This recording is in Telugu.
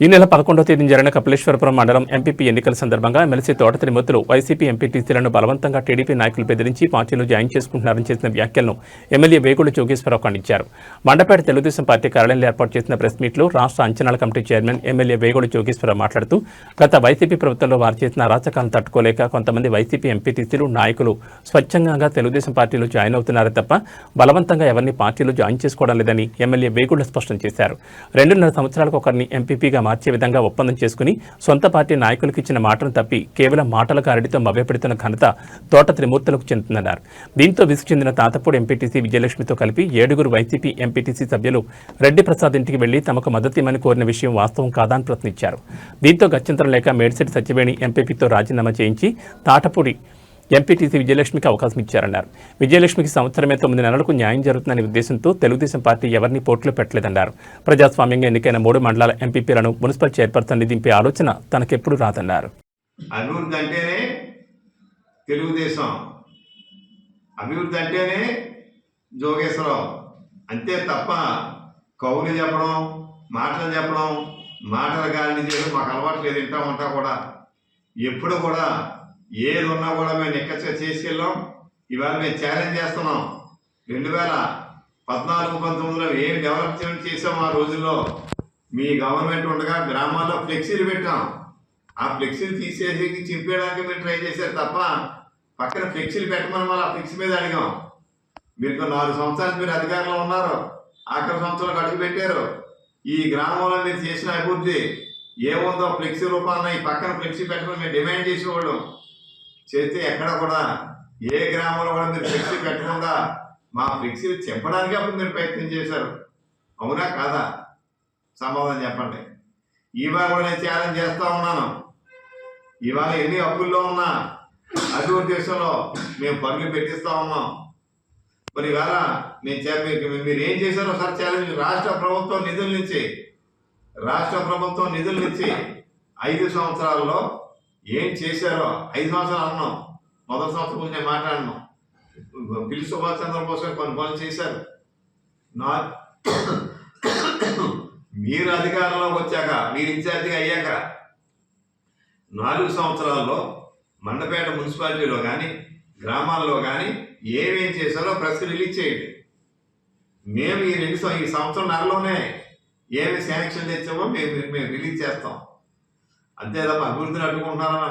ఈ నెల పదకొండవ తేదీన జరిగిన కపిలేశ్వరపురం మండలం ఎంపీపీ ఎన్నికల సందర్భంగా ఎమ్మెల్సీ తోట తిరుమతులు వైసీపీ ఎంపీటీసీలను బలవంతంగా టీడీపీ నాయకులు బెదిరించి పార్టీలో జాయిన్ చేసుకుంటున్నారని చేసిన వ్యాఖ్యలను ఎమ్మెల్యే వేగుడు జోగేశ్వరరావు ఖండించారు. మండపేట తెలుగుదేశం పార్టీ కార్యాలయంలో ఏర్పాటు చేసిన ప్రెస్ మీట్లో రాష్ట్ర అంచనాల committee chairman MLA Vegudu Jogeswararao మాట్లాడుతూ గత వైసీపీ ప్రభుత్వంలో వారు చేసిన అరాచకాలను తట్టుకోలేక కొంతమంది వైసీపీ ఎంపీటీసీలు నాయకులు స్వచ్ఛంగా తెలుగుదేశం పార్టీలో జాయిన్ అవుతున్నారే తప్ప బలవంతంగా ఎవరిని పార్టీలో జాయిన్ చేసుకోవడం లేదని ఎమ్మెల్యే వేగుళ్ళ స్పష్టం చేశారు. రెండున్నర సంవత్సరాలకు ఒకరిని ఎంపీపీగా మార్చే విధంగా ఒప్పందం చేసుకుని సొంత పార్టీ నాయకులకు ఇచ్చిన మాటను తప్పి కేవలం మాటల కారడితో మభ్యపెడుతున్న ఘనత తోట త్రిమూర్తులకు చెందుతుందన్నారు. దీంతో విసుగు చెందిన తాతపూడి ఎంపీటీసీ విజయలక్ష్మితో కలిపి ఏడుగురు వైసీపీ ఎంపీటీసీ సభ్యులు రెడ్డి ప్రసాద్ ఇంటికి వెళ్ళి తమకు మద్దతు ఇమ్మని కోరిన విషయం వాస్తవం కాదా అని ప్రశ్నించారు. దీంతో గత్యంతరం లేక మేడిశెట్టి సత్యవేణి ఎంపీపీతో రాజీనామా చేయించి తాటపూడి ఎంపీటీసీ విజయలక్ష్మికి అవకాశం ఇచ్చారన్నారు. విజయలక్ష్మికి సంవత్సరమే తొమ్మిది నెలలకు న్యాయం జరుగుతుందనే ఉద్దేశంతో తెలుగుదేశం పార్టీ ఎవరిని పోటీలో పెట్టలేదన్నారు. ప్రజాస్వామ్యంగా ఎన్నికైన మూడు మండలాల ఎంపీపీలను మున్సిపల్ చైర్పర్సన్ దింపే ఆలోచన తనకెప్పుడు రాదన్నారు. అభివృద్ధి అంటేనే తెలుగుదేశం. అభివృద్ధి అంటేనే జోగేశ్వరరావు. అంతే తప్ప కౌలు చెప్పడం మాటలు చెప్పడం మాటల గాలిని చేయడం మాకు అలవాటు లేదు. ఇంటా ఉంటా కూడా. ఎప్పుడు కూడా ఏది ఉన్నా కూడా మేము నిక్కచ్చగా చేసుకెళ్ళాం. ఇవాళ మేము ఛాలెంజ్ చేస్తున్నాం. రెండు వేల పద్నాలుగు పంతొమ్మిదిలో ఏం డెవలప్మెంట్ చేసాం ఆ రోజుల్లో? మీ గవర్నమెంట్ ఉండగా గ్రామాల్లో ఫ్లెక్సీలు పెట్టాం. ఆ ఫ్లెక్సీలు తీసేసి చింపేయడానికి మీరు ట్రై చేశారు తప్ప పక్కన ఫ్లెక్సీలు పెట్టమని మళ్ళీ ఆ ఫ్లెక్సీ మీద అడిగాం. మీరు నాలుగు సంవత్సరాలు మీరు అధికారంలో ఉన్నారు. ఆఖరి సంవత్సరాలకు అడుగు పెట్టారు. ఈ గ్రామంలో మీరు చేసిన అభివృద్ధి ఏముందో ఫ్లెక్సీ రూపాన ఈ పక్కన ఫ్లెక్సీ పెట్టమని మేము డిమాండ్ చేసేవాళ్ళం. చేస్తే ఎక్కడ కూడా ఏ గ్రామంలో కూడా మీరు ఫ్లెక్సీ పెట్టకుండా మా ఫ్లెక్సీలు చెప్పడానికి అప్పుడు మీరు ప్రయత్నం చేశారు. అవునా కాదా? సమాధానం చెప్పండి. ఇవాళ కూడా నేను ఛాలెంజ్ చేస్తా ఉన్నాను. ఇవాళ ఎన్ని అప్పుల్లో ఉన్నా అటువంటి దేశంలో మేము పనులు పెట్టిస్తూ ఉన్నాం. మరి ఇవాళ నేను చెప్పి మీరు ఏం చేశారో సార్ ఛాలెంజ్ రాష్ట్ర ప్రభుత్వం నిధుల నుంచి రాష్ట్ర ప్రభుత్వం నిధుల నుంచి ఐదు సంవత్సరాల్లో ఏం చేశారో? ఐదు సంవత్సరాలు అన్నాం. మొదటి సంవత్సరం గురించి నేను మాట్లాడినాం. పిల్లి సుభాష్ చంద్రబోస్ గారు కొన్ని పనులు చేశారు. నా మీరు అధికారంలోకి వచ్చాక మీరు ఇన్ఛార్జిగా అయ్యాక నాలుగు సంవత్సరాల్లో మండపేట మున్సిపాలిటీలో కానీ గ్రామాల్లో కానీ ఏమేం చేశారో ప్రెస్ రిలీజ్ చేయండి. మేము ఈ రెండు ఈ సంవత్సరం నెలలోనే ఏమి శాంక్షన్ తెచ్చామో మేము మేము రిలీజ్ చేస్తాం. అంతే తప్ప అభివృద్ధిని అడ్డుకుంటున్నారన్న